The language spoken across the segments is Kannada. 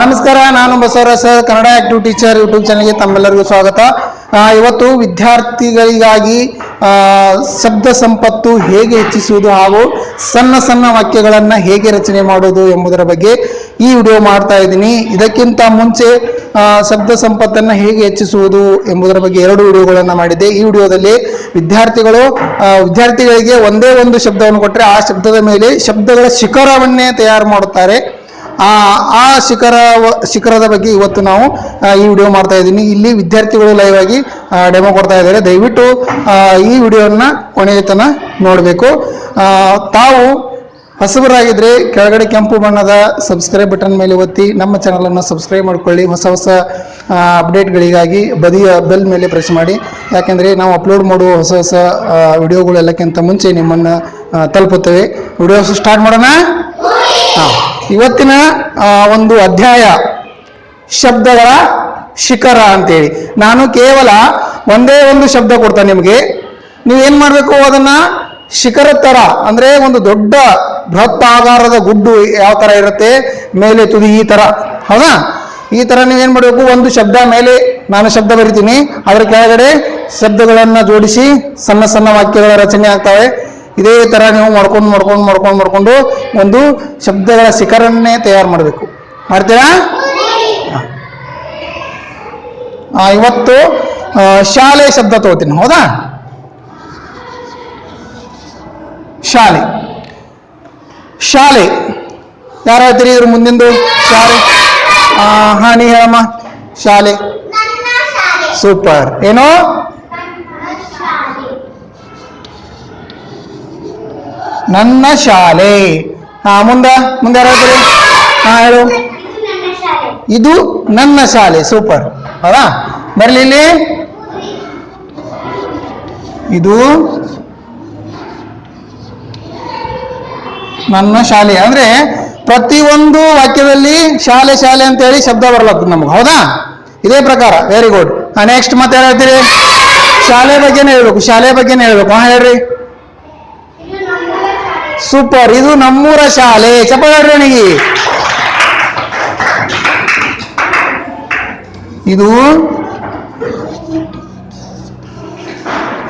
ನಮಸ್ಕಾರ. ನಾನು Basavaraj sir Kannada active teacher YouTube ಚಾನಲ್ಗೆ ತಮ್ಮೆಲ್ಲರಿಗೂ ಸ್ವಾಗತ. ಇವತ್ತು ವಿದ್ಯಾರ್ಥಿಗಳಿಗಾಗಿ ಶಬ್ದ ಸಂಪತ್ತು ಹೇಗೆ ಹೆಚ್ಚಿಸುವುದು ಹಾಗೂ ಸಣ್ಣ ಸಣ್ಣ ವಾಕ್ಯಗಳನ್ನು ಹೇಗೆ ರಚನೆ ಮಾಡುವುದು ಎಂಬುದರ ಬಗ್ಗೆ ಈ ವಿಡಿಯೋ ಮಾಡ್ತಾ ಇದ್ದೀನಿ. ಇದಕ್ಕಿಂತ ಮುಂಚೆ ಆ, ಶಬ್ದ ಸಂಪತ್ತನ್ನು ಹೇಗೆ ಹೆಚ್ಚಿಸುವುದು ಎಂಬುದರ ಬಗ್ಗೆ ಎರಡು ವಿಡಿಯೋಗಳನ್ನು ಮಾಡಿದ್ದೆ ಈ ವಿಡಿಯೋದಲ್ಲಿ ವಿದ್ಯಾರ್ಥಿಗಳು ವಿದ್ಯಾರ್ಥಿಗಳಿಗೆ ಒಂದೇ ಒಂದು ಶಬ್ದವನ್ನು ಕೊಟ್ಟರೆ ಆ ಶಬ್ದದ ಮೇಲೆ ಶಬ್ದಗಳ ಶಿಖರವನ್ನೇ ತಯಾರು ಮಾಡುತ್ತಾರೆ. ಆ ಆ ಶಿಖರ ಶಿಖರದ ಬಗ್ಗೆ ಇವತ್ತು ನಾವು ಈ ವಿಡಿಯೋ ಮಾಡ್ತಾ ಇದ್ದೀನಿ. ಇಲ್ಲಿ ವಿದ್ಯಾರ್ಥಿಗಳು ಲೈವ್ ಆಗಿ ಡೆಮೋ ಕೊಡ್ತಾ ಇದ್ದಾರೆ. ದಯವಿಟ್ಟು ಈ ವಿಡಿಯೋನ ಕೊನೆಯ ನೋಡಬೇಕು. ತಾವು ಹೊಸಬರಾಗಿದ್ರೆ ಕೆಳಗಡೆ ಕೆಂಪು ಬಣ್ಣದ ಸಬ್ಸ್ಕ್ರೈಬ್ ಬಟನ್ ಮೇಲೆ ಒತ್ತಿ ನಮ್ಮ ಚಾನಲನ್ನು ಸಬ್ಸ್ಕ್ರೈಬ್ ಮಾಡ್ಕೊಳ್ಳಿ. ಹೊಸ ಹೊಸ ಅಪ್ಡೇಟ್ಗಳಿಗಾಗಿ ಬದಿಯ ಬೆಲ್ ಮೇಲೆ ಪ್ರೆಸ್ ಮಾಡಿ. ಯಾಕೆಂದರೆ ನಾವು ಅಪ್ಲೋಡ್ ಮಾಡುವ ಹೊಸ ಹೊಸ ವಿಡಿಯೋಗಳೆಲ್ಲಕ್ಕಿಂತ ಮುಂಚೆ ನಿಮ್ಮನ್ನು ತಲುಪುತ್ತವೆ. ವಿಡಿಯೋ ಸ್ಟಾರ್ಟ್ ಮಾಡೋಣ? ಹಾ. ಇವತ್ತಿನ ಒಂದು ಅಧ್ಯಾಯ ಶಬ್ದಗಳ ಶಿಖರ ಅಂತೇಳಿ. ನಾನು ಕೇವಲ ಒಂದೇ ಒಂದು ಶಬ್ದ ಕೊಡ್ತೇನೆ ನಿಮಗೆ. ನೀವು ಏನು ಮಾಡಬೇಕು ಅದನ್ನ? ಶಿಖರ ಥರ ಅಂದ್ರೆ ಒಂದು ದೊಡ್ಡ ಬೃಹತ್ ಆಧಾರದ ಗುಡ್ಡು ಯಾವ ತರ ಇರುತ್ತೆ? ಮೇಲೆ ತುದಿ ಈ ತರ. ಹೌದಾ? ಈ ತರ ನೀವೇನು ಮಾಡಬೇಕು? ಒಂದು ಶಬ್ದ ಮೇಲೆ ನಾನು ಶಬ್ದ ಬರಿತೀನಿ. ಅದರ ಕೆಳಗಡೆ ಶಬ್ದಗಳನ್ನು ಜೋಡಿಸಿ ಸಣ್ಣ ಸಣ್ಣ ವಾಕ್ಯಗಳ ರಚನೆ ಆಗ್ತವೆ. ಇದೇ ತರ ನೀವು ಮಾಡ್ಕೊಂಡು ಮಾಡ್ಕೊಂಡು ಮಾಡ್ಕೊಂಡು ಮಾಡ್ಕೊಂಡು ಒಂದು ಶಬ್ದಗಳ ಶಿಖರನ್ನೇ ತಯಾರು ಮಾಡಬೇಕು. ಮಾಡ್ತೀರಾ? ಆ, ಇವತ್ತು ಶಾಲೆ ಶಬ್ದ ತಗೋತೀನಿ. ಹೌದಾ? ಶಾಲೆ. ಶಾಲೆ. ಯಾರು ಹೇಳ್ತೀರಿ ಇದ್ರ ಮುಂದಿಂದು? ಶಾಲೆ ಆ, ಹಾ ನೀ ಹೇಳಮ್ಮ. ಶಾಲೆ. ಸೂಪರ್. ಏನು? ನನ್ನ ಶಾಲೆ. ಹಾ, ಮುಂದ, ಮುಂದೆ ಯಾರು ಹಾ, ಹೇಳು. ಇದು ನನ್ನ ಶಾಲೆ ಸೂಪರ್ ಹೌದಾ? ಬರಲಿ ಇದು ನನ್ನ ಶಾಲೆ. ಅಂದ್ರೆ ಪ್ರತಿಯೊಂದು ವಾಕ್ಯದಲ್ಲಿ ಶಾಲೆ ಶಾಲೆ ಅಂತ ಹೇಳಿ ಶಬ್ದ ಬರ್ಲತ್ತದ ನಮ್ಗೆ. ಹೌದಾ? ಇದೇ ಪ್ರಕಾರ. ವೆರಿ ಗುಡ್ ನೆಕ್ಸ್ಟ್ ಮತ್ತೆ ಹೇಳ್ತೀರಿ? ಶಾಲೆ ಬಗ್ಗೆನೇ ಹೇಳ್ಬೇಕು, ಶಾಲೆ ಬಗ್ಗೆನೇ ಹೇಳ್ಬೇಕು. ಹಾ, ಹೇಳ್ರಿ. ಸೂಪರ್. ಇದು ನಮ್ಮೂರ ಶಾಲೆ ಚಪ್ಪಿ ನನಗೆ ಇದು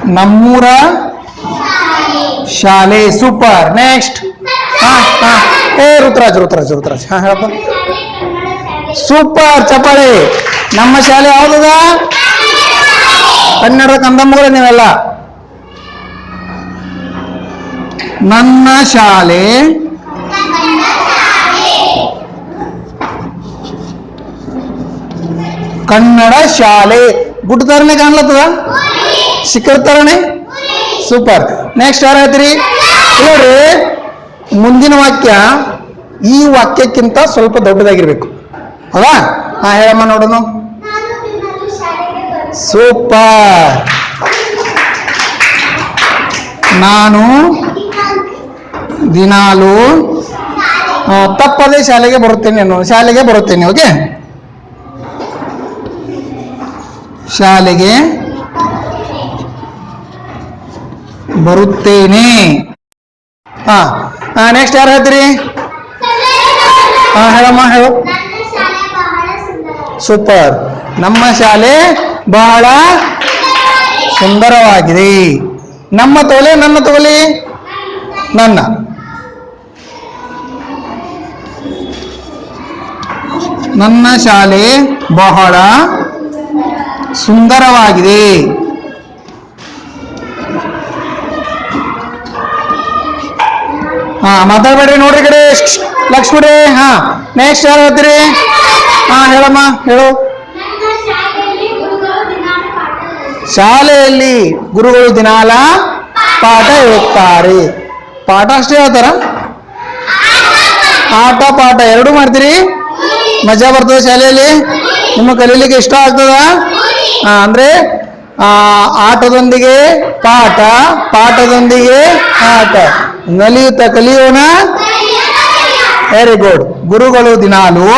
ನಮ್ಮೂರ ಶಾಲೆ, ಸೂಪರ್. ನೆಕ್ಸ್ಟ್ ಹಾ ಹಾ. ಏ ರುತ್ರಾಜ್ ಋತುರಾಜ್ ಋತುರಾಜ್ ಹಾ, ಹೇಳಪ್ಪ. ಸೂಪರ್ ಚಪ್ಪಾಳೆ ನಮ್ಮ ಶಾಲೆ ಯಾವ್ದದ? ಕನ್ನಡ ಕಂದಮ್ಮಗಳೇ ನೀವೆಲ್ಲ. ನನ್ನ ಶಾಲೆ. ಕನ್ನಡ ಶಾಲೆ. ಗುಡ್ ತರನೇ ಕಾಣ್ಲತ್ತದ? ಶಿಖರ್ ತರನೇ? ಸೂಪರ್. ನೆಕ್ಸ್ಟ್ ಯಾರು ಹೇಳ್ತೀರಿ? ನೋಡ್ರಿ, ಮುಂದಿನ ವಾಕ್ಯ ಈ ವಾಕ್ಯಕ್ಕಿಂತ ಸ್ವಲ್ಪ ದೊಡ್ಡದಾಗಿರ್ಬೇಕು. ಹೌದಾ ಹಾ, ಹೇಳಮ್ಮ ನೋಡೋಣ ಸೂಪರ್. ನಾನು ದಿನಾಲು ತಪ್ಪದೆ ಶಾಲೆಗೆ ಬರುತ್ತೇನೆ ಶಾಲೆಗೆ ಬರುತ್ತೇನೆ ಓಕೆ ಶಾಲೆಗೆ ಬರುತ್ತೇನೆ. ಹಾ ನೆಕ್ಸ್ಟ್ ಯಾರು ಹೇಳ್ತೀರಿ? ಹಾ ಹೇಳಮ್ಮ, ಹೇಳು. ಸೂಪರ್ ನಮ್ಮ ಶಾಲೆ ಬಹಳ ಸುಂದರವಾಗಿದೆ. ನಮ್ಮ ತೋಲೆ ನನ್ನ ತೋಲಿ? ನನ್ನ. ನನ್ನ ಶಾಲೆ ಬಹಳ ಸುಂದರವಾಗಿದೆ. ಹಾ, ಮಾತಾಡ್ಬೇಡ್ರಿ, ನೋಡ್ರಿ ಕಡೆ. ಲಕ್ಷ್ಮಿ ಹಾ ನೆಕ್ಸ್ಟ್ ಯಾರು ಹೇಳ್ತೀರಿ? ಹಾ, ಹೇಳಮ್ಮ, ಹೇಳು. ಶಾಲೆಯಲ್ಲಿ ಗುರುಗಳು ದಿನಾಲ ಪಾಠ ಹೇಳ್ತಾರೆ. ಪಾಠ ಅಷ್ಟೇ ಹೇಳ್ತಾರ? ಆಟ, ಪಾಠ, ಎರಡು ಮಾಡ್ತೀರಿ? ಮಜಾ ಬರ್ತದ ಶಾಲೆಯಲ್ಲಿ? ನಿಮ್ಮ ಕಲೀಲಿಕ್ಕೆ ಇಷ್ಟ ಆಗ್ತದ? ಅಂದ್ರೆ ಆಟದೊಂದಿಗೆ ಪಾಠ, ಪಾಠದೊಂದಿಗೆ ಆಟ. ನಲಿಯುತ್ತ, ಕಲಿಯೋಣ? ವೆರಿ ಗುಡ್ ಗುರುಗಳು ದಿನಾಲು.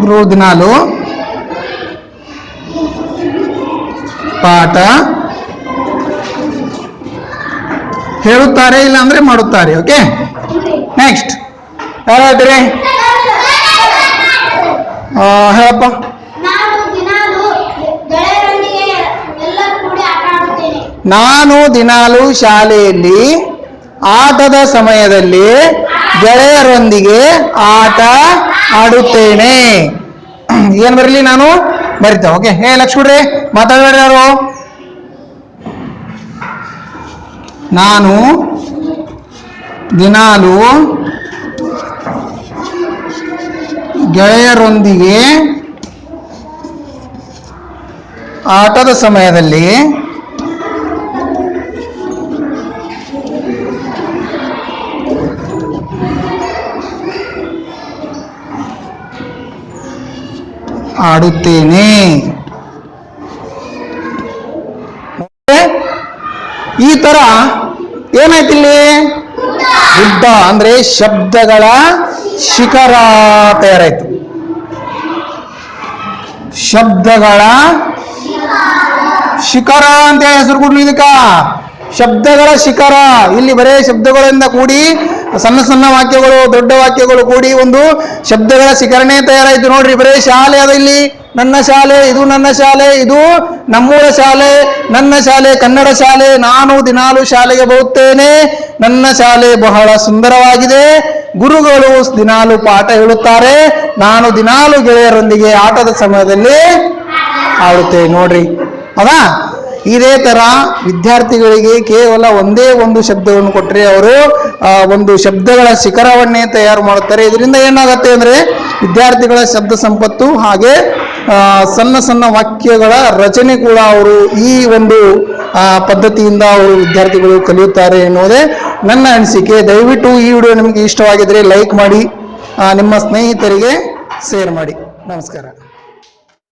ಗುರು ದಿನಾಲು. ಪಾಠ. ಹೇಳುತ್ತಾರೆ ಇಲ್ಲ ಅಂದ್ರೆ ಮಾಡುತ್ತಾರೆ ಓಕೆ ನೆಕ್ಸ್ಟ್ ಯಾರು ಹೇಳ್ತೀರಿ ಆ, ಹೇಳಪ್ಪ. ನಾನು ದಿನಾಲು ಶಾಲೆಯಲ್ಲಿ ಆಟದ ಸಮಯದಲ್ಲಿ ಗೆಳೆಯರೊಂದಿಗೆ ಆಟ ಆಡುತ್ತೇನೆ. ಏನ್ ಬರಲಿ ನಾನು? ಬರಿತಾ ಓಕೆ ಹೇ ಲಕ್ಷ್ಮಣ್ರಿ ಮಾತಾಡೋರು ಯಾರು? ನಾನು ದಿನಾಲು ಗೆಳೆಯರೊಂದಿಗೆ ಆಟದ ಸಮಯದಲ್ಲಿ ಆಡುತ್ತೇನೆ. ಈ ತರ ಏನಾಯ್ತು ಇಲ್ಲಿ? ಗುಡ್ಡ ಅಂದ್ರೆ ಶಬ್ದಗಳ ಶಿಖರ ತಯಾರಾಯ್ತು. ಶಬ್ದಗಳ ಶಿಖರ ಅಂತ ಹೆಸರು ಕೊಡ್ಲಿ ಇದಕ್ಕ. ಶಬ್ದಗಳ ಶಿಖರ. ಇಲ್ಲಿ ಬರೇ ಶಬ್ದಗಳಿಂದ ಕೂಡಿ ಸಣ್ಣ ಸಣ್ಣ ವಾಕ್ಯಗಳು, ದೊಡ್ಡ ವಾಕ್ಯಗಳು ಕೂಡಿ ಒಂದು ಶಬ್ದಗಳ ಶಿಖರಣೆ ತಯಾರಾಯ್ತು ನೋಡ್ರಿ, ಬರೇ ಶಾಲೆ ಅದ ಇಲ್ಲಿ. ನನ್ನ ಶಾಲೆ, ಇದು ನನ್ನ ಶಾಲೆ, ಇದು ನಮ್ಮೂರ ಶಾಲೆ, ನನ್ನ ಶಾಲೆ ಕನ್ನಡ ಶಾಲೆ. ನಾನು ದಿನಾಲು ಶಾಲೆಗೆ ಬರುತ್ತೇನೆ. ನನ್ನ ಶಾಲೆ ಬಹಳ ಸುಂದರವಾಗಿದೆ. ಗುರುಗಳು ದಿನಾಲು ಪಾಠ ಹೇಳುತ್ತಾರೆ. ನಾನು ದಿನಾಲು ಗೆಳೆಯರೊಂದಿಗೆ ಆಟದ ಸಮಯದಲ್ಲಿ ಆಡುತ್ತೇನೆ. ನೋಡ್ರಿ. ಹೌದಾ ಇದೇ ತರ ವಿದ್ಯಾರ್ಥಿಗಳಿಗೆ ಕೇವಲ ಒಂದೇ ಒಂದು ಶಬ್ದವನ್ನು ಕೊಟ್ಟರೆ ಅವರು ಒಂದು ಶಬ್ದಗಳ ಶಿಖರವನ್ನೇ ತಯಾರು ಮಾಡುತ್ತಾರೆ. ಇದರಿಂದ ಏನಾಗುತ್ತೆ ಅಂದ್ರೆ ವಿದ್ಯಾರ್ಥಿಗಳ ಶಬ್ದ ಸಂಪತ್ತು ಹಾಗೆ ಸಣ್ಣ ಸಣ್ಣ ವಾಕ್ಯಗಳ ರಚನೆ ಕೂಡ ಅವರು ಈ ಒಂದು ಪದ್ಧತಿಯಿಂದ ಅವರು ವಿದ್ಯಾರ್ಥಿಗಳು ಕಲಿಯುತ್ತಾರೆ ಎನ್ನುವುದೇ ನನ್ನ ಅನಿಸಿಕೆ. ದಯವಿಟ್ಟು ಈ ವಿಡಿಯೋ ನಿಮಗೆ ಇಷ್ಟವಾಗಿದ್ರೆ ಲೈಕ್ ಮಾಡಿ ನಿಮ್ಮ ಸ್ನೇಹಿತರಿಗೆ ಶೇರ್ ಮಾಡಿ. ನಮಸ್ಕಾರ.